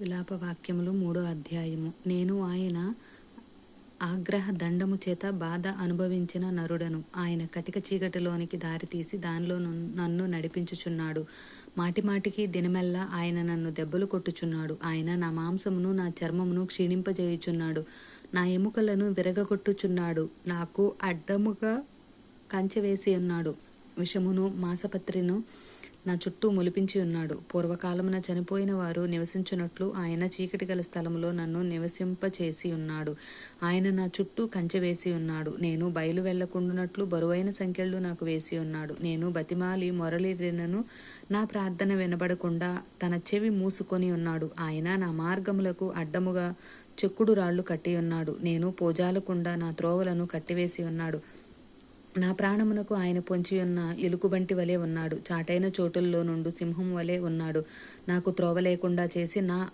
విలాపవాక్యములు మూడో అధ్యాయము. నేను ఆయన ఆగ్రహ దండము చేత బాధ అనుభవించిన నరుడను. ఆయన కటిక చీకటిలోనికి దారితీసి దానిలో నన్ను- నన్ను నడిపించుచున్నాడు. మాటిమాటికి దినమెల్లా ఆయన నన్ను దెబ్బలు కొట్టుచున్నాడు. ఆయన నా మాంసమును నా చర్మమును క్షీణింపజేయుచున్నాడు. నా ఎముకలను విరగగొట్టుచున్నాడు. నాకు అడ్డముగా కంచె వేసి ఉన్నాడు. విషమును మాసపత్రిను నా చుట్టూ మొలిపించి ఉన్నాడు. పూర్వకాలమున చనిపోయిన వారు నివసించున్నట్లు ఆయన చీకటి గల స్థలములో నన్ను నివసింపచేసి ఉన్నాడు. ఆయన నా చుట్టూ కంచె వేసి ఉన్నాడు. నేను బయలు వెళ్ళకుండునట్లు బరువైన సంఖ్యలు నాకు వేసి ఉన్నాడు. నేను బతిమాలి మొరలిరినను నా ప్రార్థన వినబడకుండా తన చెవి మూసుకొని ఉన్నాడు. ఆయన నా మార్గములకు అడ్డముగా చెక్కుడు రాళ్ళు కట్టి ఉన్నాడు. నేను పోజాలకుండా నా త్రోవలను కట్టివేసి ఉన్నాడు. నా ప్రాణమునకు ఆయన పొంచి ఉన్న ఎలుకుబంటి వలె ఉన్నాడు. చాటైన చోటుల్లో నుండి సింహం వలె ఉన్నాడు. నాకు త్రోవ లేకుండా చేసి నా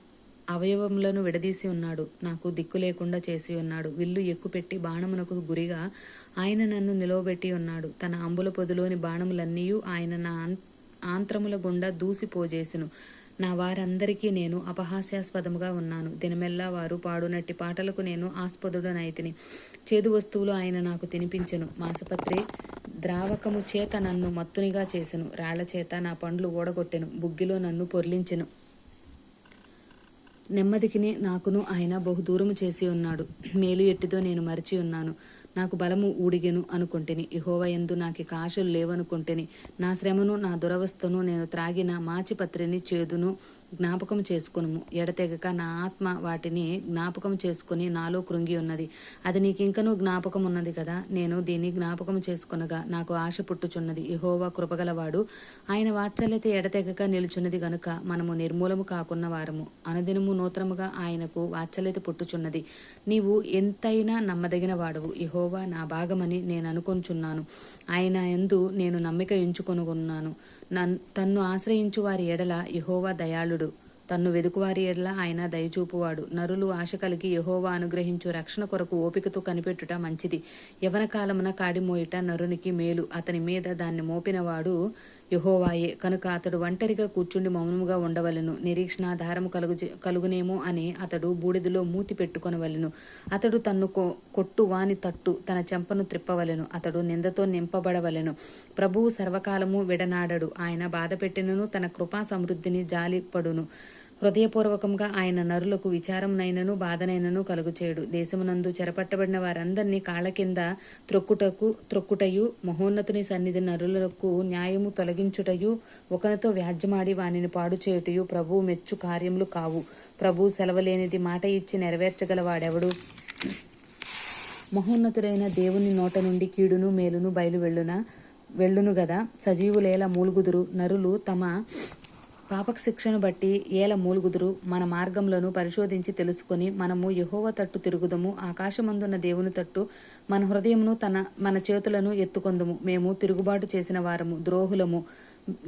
అవయవములను విడదీసి ఉన్నాడు. నాకు దిక్కు లేకుండా చేసి ఉన్నాడు. విల్లు ఎక్కుపెట్టి బాణమునకు గురిగా ఆయన నన్ను నిలవబెట్టి ఉన్నాడు. తన అంబుల పొదిలోని బాణములన్నీ ఆయన నా ఆం- ఆంత్రముల గుండా దూసిపోజేసెను నా వారందరికీ నేను అపహాస్యాస్పదముగా ఉన్నాను. దినమెల్లా వారు పాడునట్టి పాటలకు నేను ఆస్పదుడనైతిని. చేదు వస్తువులు ఆయన నాకు తినిపించెను. మాసపత్రి ద్రావకము చేత నన్ను మత్తునిగా చేసెను. రాళ్ళ చేత నా పండ్లు ఓడగొట్టెను బుగ్గిలో నన్ను పొర్లించెను. నెమ్మదికిని నాకును ఆయన బహుదూరము చేసి ఉన్నాడు. మేలు ఎట్టితో నేను మరిచి ఉన్నాను. నాకు బలము ఊడిగెను అనుకుంటేని. ఇహోవ ఎందు నాకు ఆశలు లేవనుకుంటేని. నా శ్రమను నా దురవస్థను నేను త్రాగిన మాచిపత్రిని చేదును. జ్ఞాపకం చేసుకును ఎడతెగక నా ఆత్మ వాటిని జ్ఞాపకం చేసుకుని నాలో కృంగి ఉన్నది. అది నీకింకనూ జ్ఞాపకం ఉన్నది కదా. నేను దీన్ని జ్ఞాపకం చేసుకునగా నాకు ఆశ పుట్టుచున్నది. ఇహోవా కృపగలవాడు. ఆయన వాత్సల్యత ఎడతెగక నిలుచున్నది గనుక మనము నిర్మూలము కాకున్న వారము. అనుదినము నూతనముగా ఆయనకు వాత్సల్యత పుట్టుచున్నది. నీవు ఎంతైనా నమ్మదగిన వాడవు. ఇహోవా నా భాగమని నేను అనుకొనుచున్నాను ఆయన ఎందు నేను నమ్మిక ఎంచుకొనుకున్నాను నన్ తన్ను ఆశ్రయించు వారి ఎడల ఇహోవా దయాళుడు. తన్ను వెదుకువారి ఎడల ఆయన దయచూపువాడు. నరులు ఆశ కలిగి యహోవా అనుగ్రహించు రక్షణ కొరకు ఓపికతో కనిపెట్టుట మంచిది. యవన కాలమున కాడిమోయిట నరునికి మేలు. అతని మీద దాన్ని మోపినవాడు యహోవాయే. కనుక అతడు ఒంటరిగా కూర్చుండి మౌనముగా ఉండవలెను. నిరీక్షణాధారము కలుగు కలుగునేమో అని అతడు బూడిదలో మూతి పెట్టుకొనవలెను. అతడు తన్ను కొ- కొట్టు వాని తట్టు తన చెంపను త్రిప్పవలను. అతడు నిందతో నింపబడవలెను. ప్రభువు సర్వకాలము విడనాడడు. ఆయన బాధపెట్టినను తన కృపా సమృద్ధిని జాలిపడును. హృదయపూర్వకంగా ఆయన నరులకు విచారంనైనను బాధనైనను కలుగుచేయుడు. దేశమునందు చెరపట్టబడిన వారందరినీ కాళ్ళ కింద త్రొక్కుటకు త్రొక్కుటయు మహోన్నతుని సన్నిధి నరులకు న్యాయము తొలగించుటయు ఒకరితో వ్యాజ్యమాడి వానిని పాడు చేయుటయు ప్రభువు మెచ్చు కార్యములు కావు. ప్రభు సెలవలేనిది మాట ఇచ్చి నెరవేర్చగలవాడెవడు? మహోన్నతుడైన దేవుని నోట నుండి కీడును మేలును బయలు వెళ్ళున వెళ్ళును గదా? సజీవులేలా మూలుగుదురు నరులు తమ పాపక శిక్షను బట్టి ఏల మూలుగుదురు మన మార్గములను పరిశోధించి తెలుసుకొని మనము యహోవ తట్టు తిరుగుదము ఆకాశమందున్న దేవుని తట్టు మన హృదయమును తన మన చేతులను ఎత్తుకొందుము. మేము తిరుగుబాటు చేసిన వారము ద్రోహులము.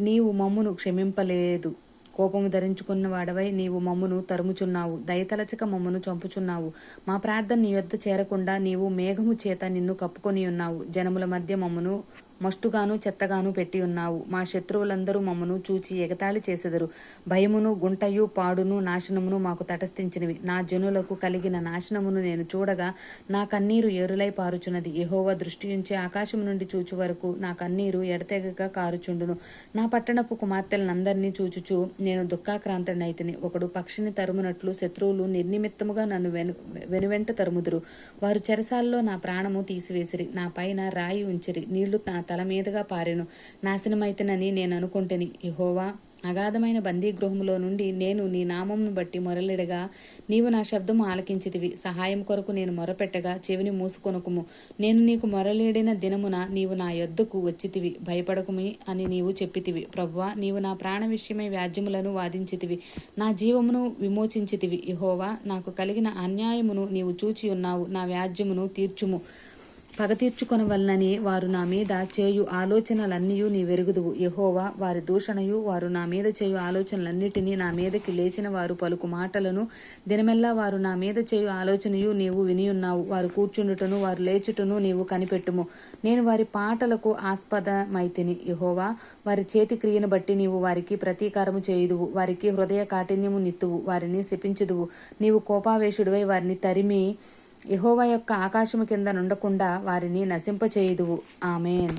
నీవు మమ్మును క్షమింపలేదు. కోపము ధరించుకున్న వాడవై నీవు మమ్మును తరుముచున్నావు. దయతలచక మమ్మును చంపుచున్నావు. మా ప్రార్థన నీ యొద్ద చేరకుండా నీవు మేఘము చేత నిన్ను కప్పుకొని ఉన్నావు. జనముల మధ్య మమ్మును మస్టుగాను చెత్తగాను పెట్టి ఉన్నావు. మా శత్రువులందరూ మమ్మను చూచి ఎగతాళి చేసెదరు. భయమును గుంటయు పాడును నాశనమును మాకు తటస్థించినవి. నా జనులకు కలిగిన నాశనమును నేను చూడగా నా కన్నీరు ఏరులై పారుచున్నది. యెహోవా దృష్టి ఉంచే ఆకాశం నుండి చూచు వరకు నా కన్నీరు ఎడతెగక కారుచుండును. నా పట్టణపు కుమార్తెలనందరినీ చూచుచు నేను దుఃఖాక్రాంతనైతిని. ఒకడు పక్షిని తరుమునట్లు శత్రువులు నిర్నిమిత్తముగా నన్ను వెను వెనువెంట తరుముదురు. వారు చెరసాల్లో నా ప్రాణము తీసివేసిరి. నా పైన రాయి ఉంచిరి. నీళ్ళు నా తల మీదుగా పారెను. నాశనమైతనని నేను అనుకుంటేని. యహోవా అగాధమైన బందీగృహములో నుండి నేను నీ నామమును బట్టి మొరలిడగా నీవు నా శబ్దము ఆలకించితివి. సహాయం కొరకు నేను మొరపెట్టగా చెవిని మూసుకొనుకుము. నేను నీకు మొరలిడిన దినమున నీవు నా యొద్దకు వచ్చితివి. భయపడకుమి అని నీవు చెప్పితివి. ప్రవ్వా నీవు నా ప్రాణ విషయమై వ్యాజ్యములను వాదించితివి. నా జీవమును విమోచించితివి. ఇహోవా నాకు కలిగిన అన్యాయమును నీవు చూచి ఉన్నావు నా వ్యాజ్యమును తీర్చుము. పగ తీర్చుకొనవలనని వారు నా మీద చేయు ఆలోచనలన్నీ నీ వెరుగుదువు యహోవా వారి దూషణయు వారు నా మీద చేయు ఆలోచనలన్నిటినీ నా మీదకి లేచిన వారు పలుకు మాటలను దినమెల్లా వారు నా మీద చేయు ఆలోచనయు నీవు వినియున్నావు. వారు కూర్చుండుటను వారు లేచుటను నీవు కనిపెట్టుము. నేను వారి పాటలకు ఆస్పదమైతిని. యహోవా వారి చేతి క్రియను బట్టి నీవు వారికి ప్రతీకారము చేయుదువు. వారికి హృదయ కాఠిన్యము నిత్తువు. వారిని శపించుదువు. నీవు కోపావేశుడివై వారిని తరిమి యెహోవా యొక్క ఆకాశము కింద నుండకుండా వారిని నశింపచేయుదువు. ఆమెన్.